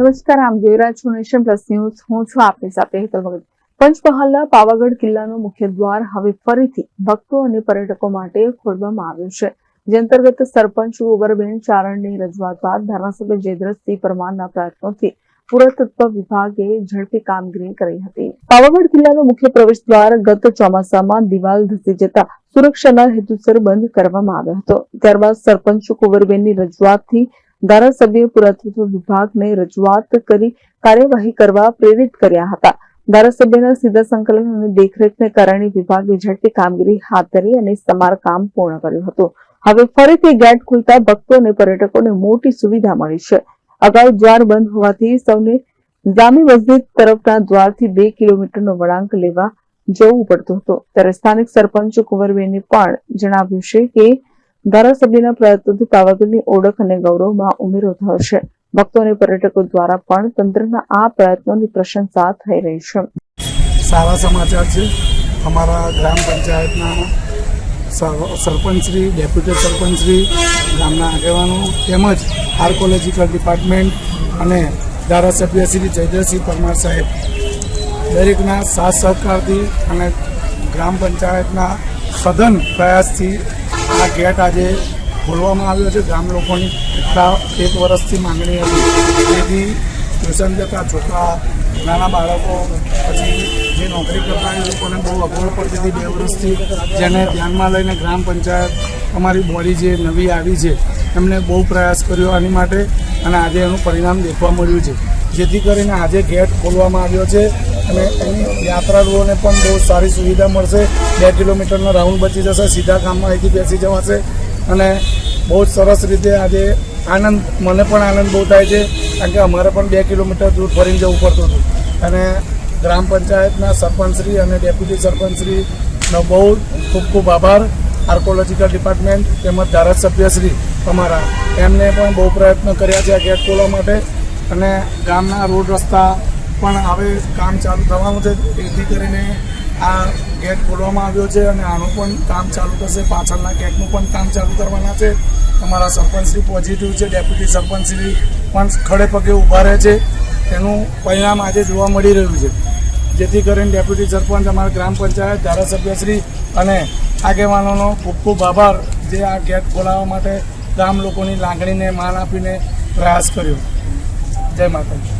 નમસ્કાર, આમ જોઈ રહ્યા નેશન પ્લસ ન્યૂઝ. હું છું આપની સાથે હેતલ ભગત પંચમહાલના પાવાગઢ કિલ્લાનો મુખ્ય દ્વાર હવે ફરીથી ભક્તો અને પર્યટકો માટે ખોલવામાં આવ્યો છે. જે અંતર્ગત સરપંચ ગોબરબેન ચારણની રજૂઆત બાદ ધારાસભ્ય જયદ્રથસિંહ પરમારના પ્રયત્નોથી પુરાતત્વ વિભાગે ઝડપી કામગીરી કરી હતી. પાવાગઢ કિલ્લાનો મુખ્ય પ્રવેશ દ્વાર ગત ચોમાસામાં દિવાલ ધસી જતા સુરક્ષાના હેતુસર બંધ કરવામાં આવ્યો હતો. ત્યારબાદ સરપંચ કુંવરબેનની રજૂઆતથી ધારાસભ્ય પુરાતત્વ વિભાગને રજૂઆત કરી કાર્યવાહી કરવા પ્રેરિત કર્યા હતા. ધારાસભ્યના સીધા સંકલન અને દેખરેખને કારણે વિભાગે ઝડપી કામગીરી હાથ ધરી અને સમારકામ પૂર્ણ કર્યું હતું. હવે ફરીથી ગેટ ખુલતા ભક્તો અને પર્યટકોને મોટી સુવિધા મળી છે. અગાઉ દ્વાર બંધ હોવાથી સૌને જામી મસ્જિદ તરફના દ્વારથી બે કિલોમીટરનો વળાંક લેવા જવું પડતું હતું. ત્યારે સ્થાનિક સરપંચ કુંવરબેને પણ જણાવ્યું છે કે ધારાસભ્યના પ્રયત્નોથી પાવાગઢની ઓળખ અને ગૌરવમાં ઉમેરો થયો છે. ભક્તો અને પર્યટકો દ્વારા પણ તંત્રના આ પ્રયત્નોની પ્રશંસા થઈ રહી છે. સારા સમાચાર છે. અમારા ગ્રામ પંચાયતના સર- સરપંચશ્રી ડેપ્યુટી સરપંચશ્રી ગામના આગેવાનો તેમજ આર્કોલોજીકલ ડિપાર્ટમેન્ટ અને ધારાસભ્ય શ્રી જયદ્રસિંહ પરમાર સાહેબ. દરેકના સાથ સહકારથી અને ગ્રામ પંચાયતના સઘન પ્રયાસથી આ ગેટ આજે ખોલવામાં આવ્યો છે. ગામ લોકોની એટલા એક વર્ષથી માંગણી હતી. તેથી ટ્યુશન જતા છોકરા, નાના બાળકો, પછી જે નોકરી કરતા એ લોકોને બહુ અગવડ પડતી હતી બે વર્ષથી. જેને ધ્યાનમાં લઈને ગ્રામ પંચાયત અમારી બોડી જે નવી આવી છે, એમને બહુ પ્રયાસ કર્યો આની માટે અને આજે એનું પરિણામ દેખવા મળ્યું છે. જેથી કરીને આજે ગેટ ખોલવામાં આવ્યો છે. અને એની યાત્રાળુઓને પણ બહુ સારી સુવિધા મળશે. બે કિલોમીટરનો રાઉન્ડ બચી જશે, સીધા ગામમાં અહીંથી બેસી જવાશે. અને બહુ સરસ રીતે આજે આનંદ, મને પણ આનંદ બહુ થાય છે, કારણ કે અમારે પણ બે કિલોમીટર દૂર ફરીને જવું પડતું હતું. અને ગ્રામ પંચાયતના સરપંચશ્રી અને ડેપ્યુટી સરપંચશ્રીનો બહુ ખૂબ ખૂબ આભાર. આર્કોલોજીકલ ડિપાર્ટમેન્ટ તેમજ ધારાસભ્યશ્રી અમારા. એમને પણ બહુ પ્રયત્ન કર્યા છે આ ગેટ ખોલવા માટે. અને ગામના રોડ રસ્તા પણ હવે કામ ચાલુ થવાનું છે. તેથી કરીને આ ગેટ ખોલવામાં આવ્યો છે અને આનું પણ કામ ચાલુ થશે. પાછળના ગેટનું પણ કામ ચાલુ કરવાના છે. અમારા સરપંચશ્રી પોઝિટિવ છે. ડેપ્યુટી સરપંચશ્રી પણ ખડે પગે ઊભા રહે છે. એનું પરિણામ આજે જોવા મળી રહ્યું છે. જેથી કરીને ડેપ્યુટી સરપંચ, અમારા ગ્રામ પંચાયત, ધારાસભ્યશ્રી અને આગેવાનોનો ખૂબ ખૂબ આભાર જે આ ગેટ ખોલાવવા માટે ગામ લોકોની લાગણીને માન આપીને પ્રયાસ કર્યો. જય Mataji.